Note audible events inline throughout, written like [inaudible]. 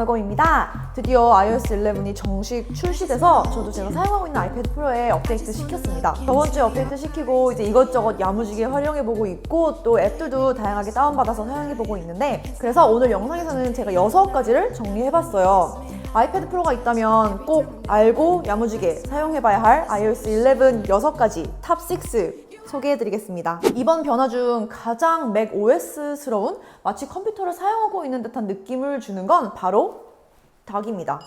선호고입니다. 드디어 iOS 11이 정식 출시돼서 저도 제가 사용하고 있는 아이패드 프로에 업데이트 시켰습니다. 저번 주에 업데이트 시키고 이제 이것저것 야무지게 활용해보고 있고 또 앱들도 다양하게 다운받아서 사용해보고 있는데 그래서 오늘 영상에서는 제가 6가지를 정리해봤어요. 아이패드 프로가 있다면 꼭 알고 야무지게 사용해봐야 할 iOS 11 6가지 탑 6 소개해드리겠습니다. 이번 변화 중 가장 맥 OS스러운 마치 컴퓨터를 사용하고 있는 듯한 느낌을 주는 건 바로 닭입니다.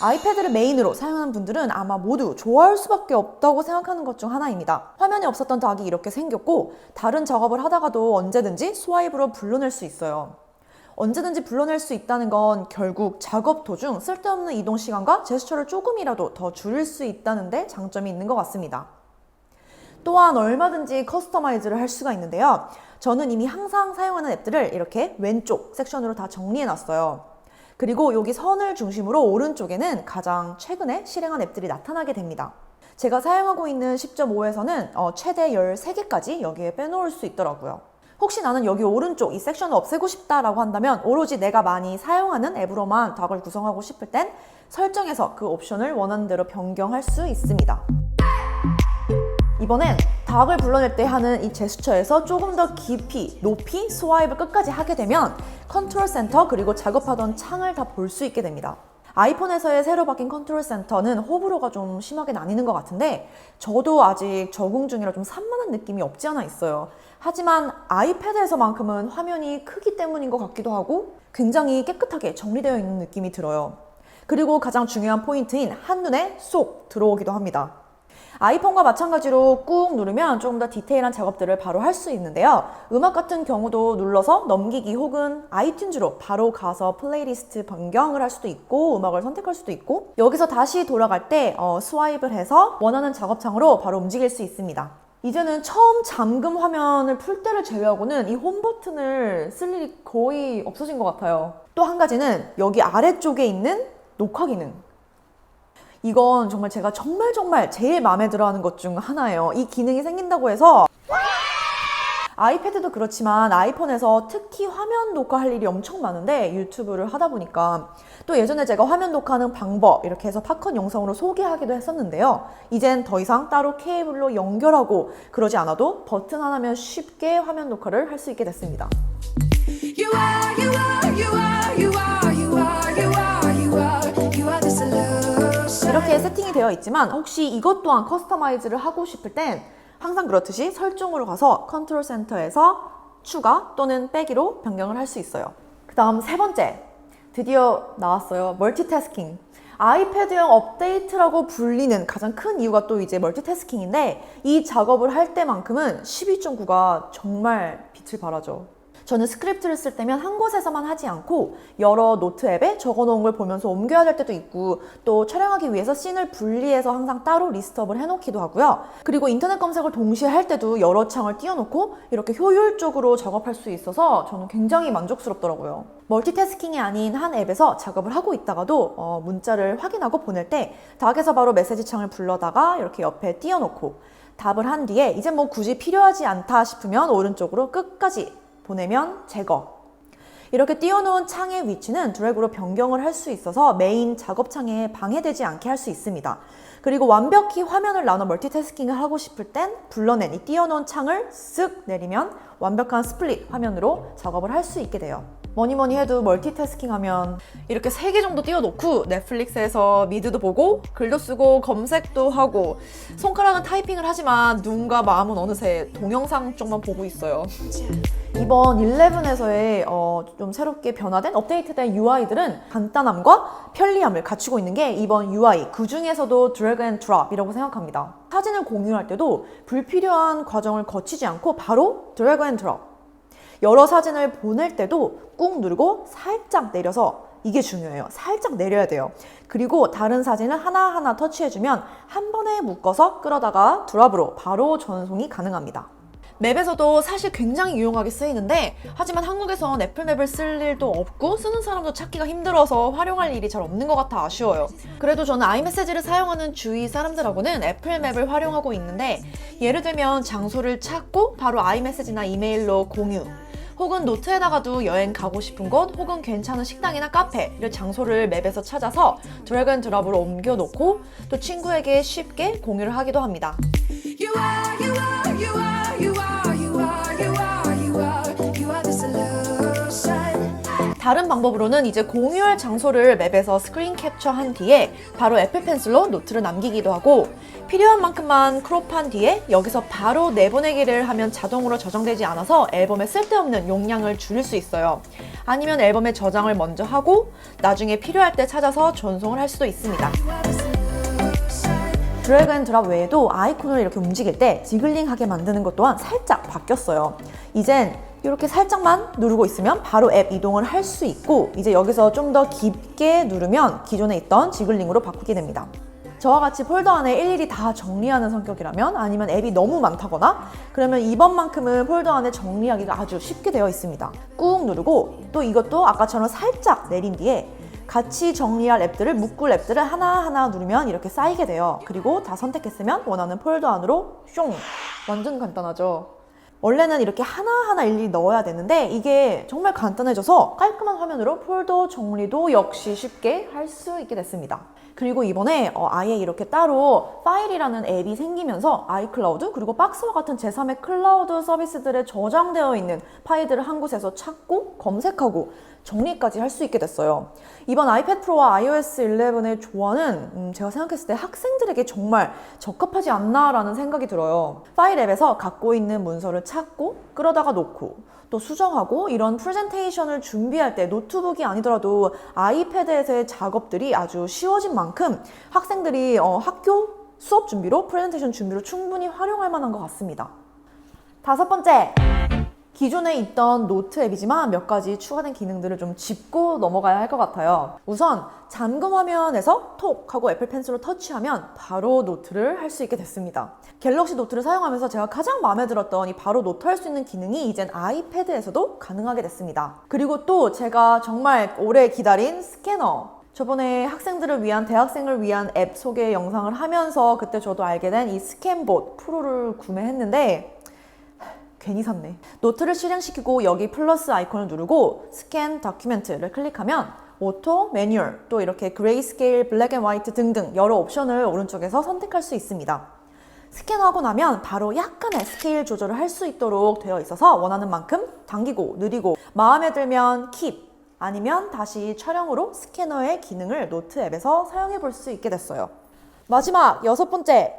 아이패드를 메인으로 사용하는 분들은 아마 모두 좋아할 수밖에 없다고 생각하는 것 중 하나입니다. 화면에 없었던 닭이 이렇게 생겼고 다른 작업을 하다가도 언제든지 스와이프로 불러낼 수 있어요. 언제든지 불러낼 수 있다는 건 결국 작업 도중 쓸데없는 이동 시간과 제스처를 조금이라도 더 줄일 수 있다는 데 장점이 있는 것 같습니다. 또한 얼마든지 커스터마이즈를 할 수가 있는데요. 저는 이미 항상 사용하는 앱들을 이렇게 왼쪽 섹션으로 다 정리해 놨어요. 그리고 여기 선을 중심으로 오른쪽에는 가장 최근에 실행한 앱들이 나타나게 됩니다. 제가 사용하고 있는 10.5에서는 어, 최대 13개까지 여기에 빼놓을 수 있더라고요. 혹시 나는 여기 오른쪽 이 섹션을 없애고 싶다라고 한다면 오로지 내가 많이 사용하는 앱으로만 닭을 구성하고 싶을 땐 설정에서 그 옵션을 원하는 대로 변경할 수 있습니다. 이번엔 닭을 불러낼 때 하는 이 제스처에서 조금 더 깊이, 높이 스와이프 끝까지 하게 되면 컨트롤 센터 그리고 작업하던 창을 다 볼 수 있게 됩니다. 아이폰에서의 새로 바뀐 컨트롤 센터는 호불호가 좀 심하게 나뉘는 것 같은데 저도 아직 적응 중이라 좀 산만한 느낌이 없지 않아 있어요. 하지만 아이패드에서만큼은 화면이 크기 때문인 것 같기도 하고 굉장히 깨끗하게 정리되어 있는 느낌이 들어요. 그리고 가장 중요한 포인트인 한눈에 쏙 들어오기도 합니다. 아이폰과 마찬가지로 꾹 누르면 조금 더 디테일한 작업들을 바로 할 수 있는데요. 음악 같은 경우도 눌러서 넘기기 혹은 아이튠즈로 바로 가서 플레이리스트 변경을 할 수도 있고 음악을 선택할 수도 있고 여기서 다시 돌아갈 때 어, 스와이프를 해서 원하는 작업창으로 바로 움직일 수 있습니다. 이제는 처음 잠금 화면을 풀 때를 제외하고는 이 홈 버튼을 쓸 일이 거의 없어진 것 같아요. 또 한 가지는 여기 아래쪽에 있는 녹화 기능. 이건 정말 제가 정말 정말 제일 마음에 들어 하는 것 중 하나예요. 이 기능이 생긴다고 해서 아이패드도 그렇지만 아이폰에서 특히 화면 녹화할 일이 엄청 많은데 유튜브를 하다 보니까 또 예전에 제가 화면 녹화하는 방법 이렇게 해서 팝콘 영상으로 소개하기도 했었는데요. 이젠 더 이상 따로 케이블로 연결하고 그러지 않아도 버튼 하나면 쉽게 화면 녹화를 할 수 있게 됐습니다. You are, you are, you are, 세팅이 되어 있지만 혹시 이것 또한 커스터마이즈를 하고 싶을 땐 항상 그렇듯이 설정으로 가서 컨트롤 센터에서 추가 또는 빼기로 변경을 할 수 있어요. 그 다음 세 번째. 드디어 나왔어요. 멀티태스킹. 아이패드형 업데이트라고 불리는 가장 큰 이유가 또 이제 멀티태스킹인데 이 작업을 할 때만큼은 12.9가 정말 빛을 발하죠. 저는 스크립트를 쓸 때면 한 곳에서만 하지 않고 여러 노트 앱에 적어 놓은 걸 보면서 옮겨야 될 때도 있고 또 촬영하기 위해서 씬을 분리해서 항상 따로 리스트업을 해놓기도 하고요. 그리고 인터넷 검색을 동시에 할 때도 여러 창을 띄워놓고 이렇게 효율적으로 작업할 수 있어서 저는 굉장히 만족스럽더라고요. 멀티태스킹이 아닌 한 앱에서 작업을 하고 있다가도 어, 문자를 확인하고 보낼 때 닭에서 바로 메시지 창을 불러다가 이렇게 옆에 띄워놓고 답을 한 뒤에 이제 뭐 굳이 필요하지 않다 싶으면 오른쪽으로 끝까지 보내면 제거. 이렇게 띄워놓은 창의 위치는 드래그로 변경을 할 수 있어서 메인 작업창에 방해되지 않게 할 수 있습니다. 그리고 완벽히 화면을 나눠 멀티태스킹을 하고 싶을 땐 불러낸 이 띄워놓은 창을 쓱 내리면 완벽한 스플릿 화면으로 작업을 할 수 있게 돼요. 뭐니 뭐니 해도 멀티태스킹 하면 이렇게 세개 정도 띄워놓고 넷플릭스에서 미드도 보고 글도 쓰고 검색도 하고 손가락은 타이핑을 하지만 눈과 마음은 어느새 동영상 쪽만 보고 있어요. 이번 11에서의 어, 좀 새롭게 변화된 업데이트된 UI들은 간단함과 편리함을 갖추고 있는 게 이번 UI 그 중에서도 드래그 앤 드롭이라고 생각합니다. 사진을 공유할 때도 불필요한 과정을 거치지 않고 바로 드래그 앤 드롭. 여러 사진을 보낼 때도 꾹 누르고 살짝 내려서 이게 중요해요. 살짝 내려야 돼요. 그리고 다른 사진을 하나하나 터치해주면 한 번에 묶어서 끌어다가 드랍으로 바로 전송이 가능합니다. 맵에서도 사실 굉장히 유용하게 쓰이는데 하지만 한국에선 애플맵을 쓸 일도 없고 쓰는 사람도 찾기가 힘들어서 활용할 일이 잘 없는 것 같아 아쉬워요. 그래도 저는 아이메시지를 사용하는 주위 사람들하고는 애플맵을 활용하고 있는데 예를 들면 장소를 찾고 바로 아이메시지나 이메일로 공유 혹은 노트에다가도 여행 가고 싶은 곳 혹은 괜찮은 식당이나 카페를 장소를 맵에서 찾아서 드래그 앤 드랍으로 옮겨놓고 또 친구에게 쉽게 공유를 하기도 합니다. 다른 방법으로는 이제 공유할 장소를 맵에서 스크린 캡처한 뒤에 바로 애플 펜슬로 노트를 남기기도 하고 필요한 만큼만 크롭한 뒤에 여기서 바로 내보내기를 하면 자동으로 저장되지 않아서 앨범에 쓸데없는 용량을 줄일 수 있어요. 아니면 앨범에 저장을 먼저 하고 나중에 필요할 때 찾아서 전송을 할 수도 있습니다. 드래그 앤 드랍 외에도 아이콘을 이렇게 움직일 때 지글링하게 만드는 것 또한 살짝 바뀌었어요. 이젠 이렇게 살짝만 누르고 있으면 바로 앱 이동을 할 수 있고 이제 여기서 좀 더 깊게 누르면 기존에 있던 지글링으로 바꾸게 됩니다. 저와 같이 폴더 안에 일일이 다 정리하는 성격이라면 아니면 앱이 너무 많다거나 그러면 이번만큼은 폴더 안에 정리하기가 아주 쉽게 되어 있습니다. 꾹 누르고 또 이것도 아까처럼 살짝 내린 뒤에 같이 정리할 앱들을 묶을 앱들을 하나하나 누르면 이렇게 쌓이게 돼요. 그리고 다 선택했으면 원하는 폴더 안으로 슝! 완전 간단하죠. 원래는 이렇게 하나하나 일일이 넣어야 되는데 이게 정말 간단해져서 깔끔한 화면으로 폴더 정리도 역시 쉽게 할 수 있게 됐습니다. 그리고 이번에 어, 아예 이렇게 따로 파일이라는 앱이 생기면서 아이클라우드 그리고 박스와 같은 제3의 클라우드 서비스들에 저장되어 있는 파일들을 한 곳에서 찾고 검색하고 정리까지 할 수 있게 됐어요. 이번 아이패드 프로와 iOS 11의 조화는 음, 제가 생각했을 때 학생들에게 정말 적합하지 않나라는 생각이 들어요. 파일 앱에서 갖고 있는 문서를 찾고 끌어다가 놓고 또 수정하고 이런 프레젠테이션을 준비할 때 노트북이 아니더라도 아이패드에서의 작업들이 아주 쉬워진 만큼 학생들이 어, 학교 수업 준비로 프레젠테이션 준비로 충분히 활용할 만한 것 같습니다. 다섯 번째, 기존에 있던 노트 앱이지만 몇 가지 추가된 기능들을 좀 짚고 넘어가야 할 것 같아요. 우선 잠금 화면에서 톡 하고 애플 펜슬로 터치하면 바로 노트를 할 수 있게 됐습니다. 갤럭시 노트를 사용하면서 제가 가장 마음에 들었던 이 바로 노트 할 수 있는 기능이 이젠 아이패드에서도 가능하게 됐습니다. 그리고 또 제가 정말 오래 기다린 스캐너 저번에 학생들을 위한 대학생을 위한 앱 소개 영상을 하면서 그때 저도 알게 된 이 스캔봇 프로를 구매했는데 괜히 샀네. 노트를 실행시키고 여기 플러스 아이콘을 누르고 스캔 다큐멘트를 클릭하면 오토, 매뉴얼, 또 이렇게 그레이스케일, 블랙 앤 화이트 등등 여러 옵션을 오른쪽에서 선택할 수 있습니다. 스캔하고 나면 바로 약간의 스케일 조절을 할 수 있도록 되어 있어서 원하는 만큼 당기고 느리고 마음에 들면 킵 아니면 다시 촬영으로 스캐너의 기능을 노트 앱에서 사용해 볼 수 있게 됐어요. 마지막 여섯 번째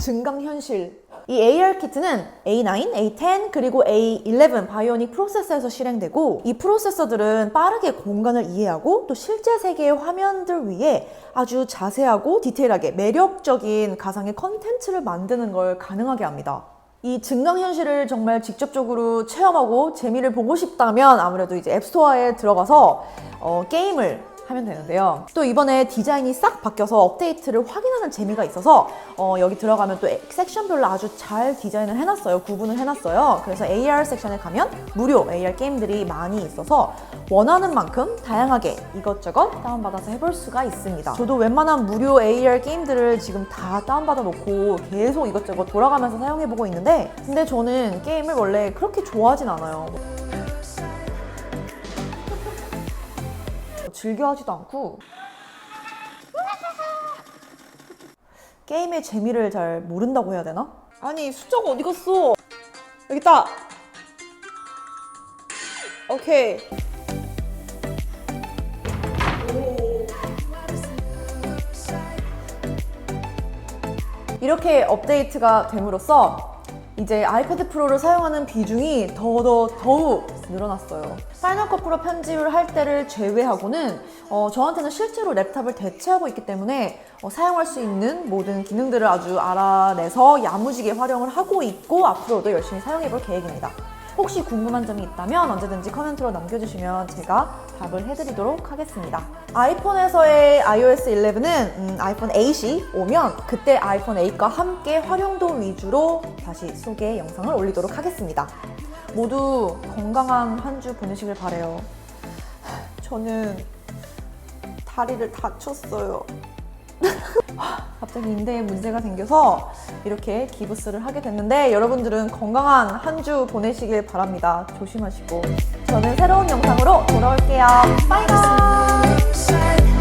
증강현실. 이 AR 키트는 A9, A10 그리고 A11 바이오닉 프로세서에서 실행되고 이 프로세서들은 빠르게 공간을 이해하고 또 실제 세계의 화면들 위에 아주 자세하고 디테일하게 매력적인 가상의 컨텐츠를 만드는 걸 가능하게 합니다. 이 증강현실을 정말 직접적으로 체험하고 재미를 보고 싶다면 아무래도 이제 앱스토어에 들어가서 어, 게임을 하면 되는데요. 또 이번에 디자인이 싹 바뀌어서 업데이트를 확인하는 재미가 있어서 어, 여기 들어가면 또 섹션별로 아주 잘 디자인을 해놨어요. 구분을 해놨어요. 그래서 AR 섹션에 가면 무료 AR 게임들이 많이 있어서 원하는 만큼 다양하게 이것저것 다운받아서 해볼 수가 있습니다. 저도 웬만한 무료 AR 게임들을 지금 다 다운받아 놓고 계속 이것저것 돌아가면서 사용해보고 있는데 근데 저는 게임을 원래 그렇게 좋아하진 않아요. 즐겨하지도 않고 게임의 재미를 잘 모른다고 해야 되나? 아니 숫자가 어디 갔어? 여기 있다. 오케이. 이렇게 업데이트가 됨으로써 이제 아이패드 프로를 사용하는 비중이 더더 더욱 늘어났어요. 파이널 컷 프로 편집을 할 때를 제외하고는 어, 저한테는 실제로 랩탑을 대체하고 있기 때문에 어, 사용할 수 있는 모든 기능들을 아주 알아내서 야무지게 활용을 하고 있고 앞으로도 열심히 사용해 볼 계획입니다. 혹시 궁금한 점이 있다면 언제든지 커멘트로 남겨주시면 제가 답을 해드리도록 하겠습니다. 아이폰에서의 iOS 11은 음, 아이폰 8이 오면 그때 아이폰 8과 함께 활용도 위주로 다시 소개 영상을 올리도록 하겠습니다. 모두 건강한 한 주 보내시길 바래요. 저는 다리를 다쳤어요. [laughs] 갑자기 인대에 문제가 생겨서 이렇게 기부스를 하게 됐는데 여러분들은 건강한 한 주 보내시길 바랍니다. 조심하시고 저는 새로운 영상으로 돌아올게요. 바이바이.